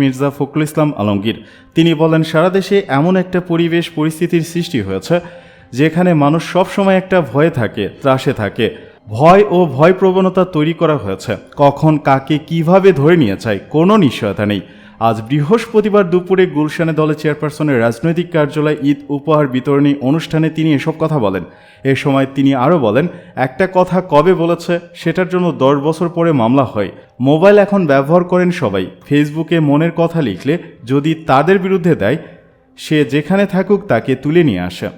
মির্জা ফখরুল ইসলাম আলমগীর। তিনি বলেন, সারা দেশে এমন একটা পরিবেশ পরিস্থিতির সৃষ্টি হয়েছে, যেখানে মানুষ সবসময় একটা ভয়ে থাকে, ত্রাসে থাকে। ভয় ও ভয় প্রবণতা তৈরি করা হয়েছে। কখন কাকে কীভাবে ধরে নিয়ে চায় কোনো নিশ্চয়তা নেই। আজ বৃহস্পতিবার দুপুরে গুলশানে দলের চেয়ারপারসনের রাজনৈতিক কার্যালয় ঈদ উপহার বিতরণী অনুষ্ঠানে তিনি এসব কথা বলেন। এ সময় তিনি আরও বলেন, একটা কথা কবে বলেছে সেটার জন্য দশ বছর পরে মামলা হয়। মোবাইল এখন ব্যবহার করেন সবাই। ফেসবুকে মনের কথা লিখলে যদি তাদের বিরুদ্ধে দেয়, সে যেখানে থাকুক তাকে তুলে নিয়ে আসে।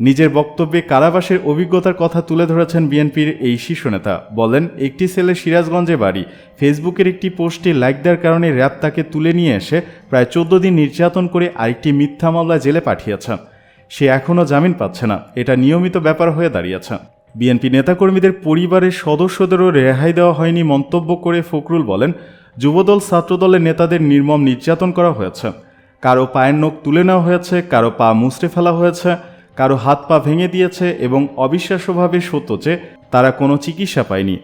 নিজের বক্তব্যে কারাবাসের অভিজ্ঞতার কথা তুলে ধরেছেন বিএনপির এই শীর্ষ নেতা। বলেন, একটি ছেলে সিরাজগঞ্জে বাড়ি। ফেসবুকের একটি পোস্টে লাইক দেওয়ার কারণে র্যাব তাকে তুলে নিয়ে এসে প্রায় চোদ্দ দিন নির্যাতন করে আরেকটি মিথ্যা মামলা জেলে পাঠিয়েছেন। সে এখনও জামিন পাচ্ছে না। এটা নিয়মিত ব্যাপার হয়ে দাঁড়িয়েছে। বিএনপি নেতাকর্মীদের পরিবারের সদস্যদেরও রেহাই দেওয়া হয়নি মন্তব্য করে ফখরুল বলেন, যুবদল ছাত্রদলের নেতাদের নির্মম নির্যাতন করা হয়েছে। কারও পায়ের নখ তুলে নেওয়া হয়েছে, কারও পা মুচড়ে ফেলা হয়েছে। কারও হাত পা ভেঙে দিয়েছে এবং অবিশ্বাস্যভাবে সত্য যে তারা কোনো চিকিৎসা পায়নি।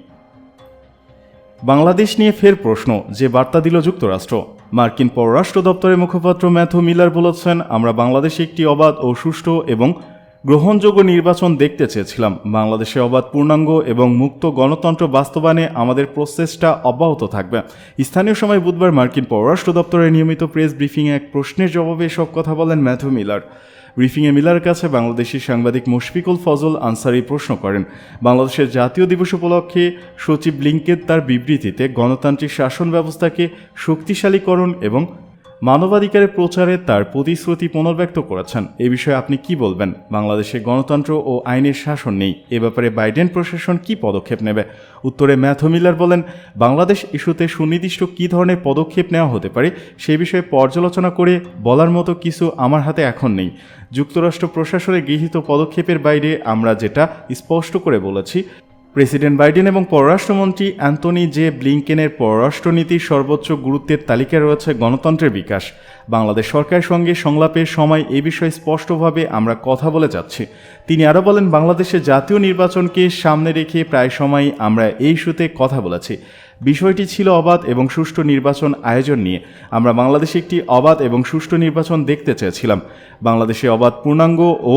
বাংলাদেশ নিয়ে ফের প্রশ্ন, যে বার্তা দিল যুক্তরাষ্ট্র। মার্কিন পররাষ্ট্র দপ্তরের মুখপাত্র ম্যাথু মিলার বলেছেন, আমরা বাংলাদেশে একটি অবাধ ও সুষ্ঠু এবং গ্রহণযোগ্য নির্বাচন দেখতে চেয়েছিলাম। বাংলাদেশে অবাধ পূর্ণাঙ্গ এবং মুক্ত গণতন্ত্র বাস্তবায়নে আমাদের প্রচেষ্টা অব্যাহত থাকবে। স্থানীয় সময় বুধবার মার্কিন পররাষ্ট্র দপ্তরের নিয়মিত প্রেস ব্রিফিংয়ে এক প্রশ্নের জবাবে এসব কথা বলেন ম্যাথু মিলার। ব্রিফিংয়ে মিলার কাছে বাংলাদেশি সাংবাদিক মুশফিকুল ফজল আনসারি প্রশ্ন করেন, বাংলাদেশের জাতীয় দিবস উপলক্ষে সচিব লিঙ্কের তার বিবৃতিতে গণতান্ত্রিক শাসন ব্যবস্থাকে শক্তিশালীকরণ এবং মানবাধিকারের প্রচারে তার প্রতিশ্রুতি পুনর্ব্যক্ত করেছেন। এ বিষয়ে আপনি কি বলবেন? বাংলাদেশে গণতন্ত্র ও আইনের শাসন নেই। এ ব্যাপারে বাইডেন প্রশাসন কি পদক্ষেপ নেবে? উত্তরে ম্যাথু মিলার বলেন, বাংলাদেশ ইস্যুতে সুনির্দিষ্ট কী ধরনের পদক্ষেপ নেওয়া হতে পারে সে বিষয়ে পর্যালোচনা করে বলার মতো কিছু আমার হাতে এখন নেই। যুক্তরাষ্ট্র প্রশাসনে গৃহীত পদক্ষেপের বাইরে আমরা যেটা স্পষ্ট করে বলেছি প্রেসিডেন্ট বাইডেন এবং পররাষ্ট্রমন্ত্রী অ্যান্টনি জে ব্লিংকেনের পররাষ্ট্রনীতির সর্বোচ্চ গুরুত্বের তালিকায় রয়েছে গণতন্ত্রের বিকাশ। বাংলাদেশ সরকারের সঙ্গে সংলাপের সময় এ বিষয়ে স্পষ্টভাবে আমরা কথা বলে যাচ্ছি। তিনি আরও বলেন বাংলাদেশের জাতীয় নির্বাচনকে সামনে রেখে প্রায় সময় আমরা এই ইস্যুতে কথা বলেছি। বিষয়টি ছিল অবাধ এবং সুষ্ঠু নির্বাচন আয়োজন নিয়ে। আমরা বাংলাদেশে একটি অবাধ এবং সুষ্ঠু নির্বাচন দেখতে চেয়েছিলাম। বাংলাদেশে অবাধ পূর্ণাঙ্গ ও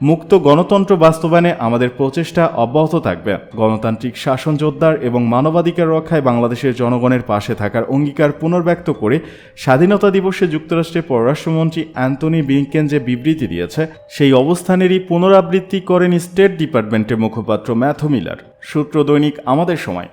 মুক্ত গণতন্ত্র বাস্তবায়নে আমাদের প্রচেষ্টা অব্যাহত থাকবে। গণতান্ত্রিক শাসন জোরদার এবং মানবাধিকার রক্ষায় বাংলাদেশের জনগণের পাশে থাকার অঙ্গীকার পুনর্ব্যক্ত করে স্বাধীনতা দিবসে যুক্তরাষ্ট্রের পররাষ্ট্রমন্ত্রী অ্যান্টনি ব্লিংকেন যে বিবৃতি দিয়েছে, সেই অবস্থানেরই পুনরাবৃত্তি করেন স্টেট ডিপার্টমেন্টের মুখপাত্র ম্যাথু মিলার। সূত্র দৈনিক আমাদের সময়।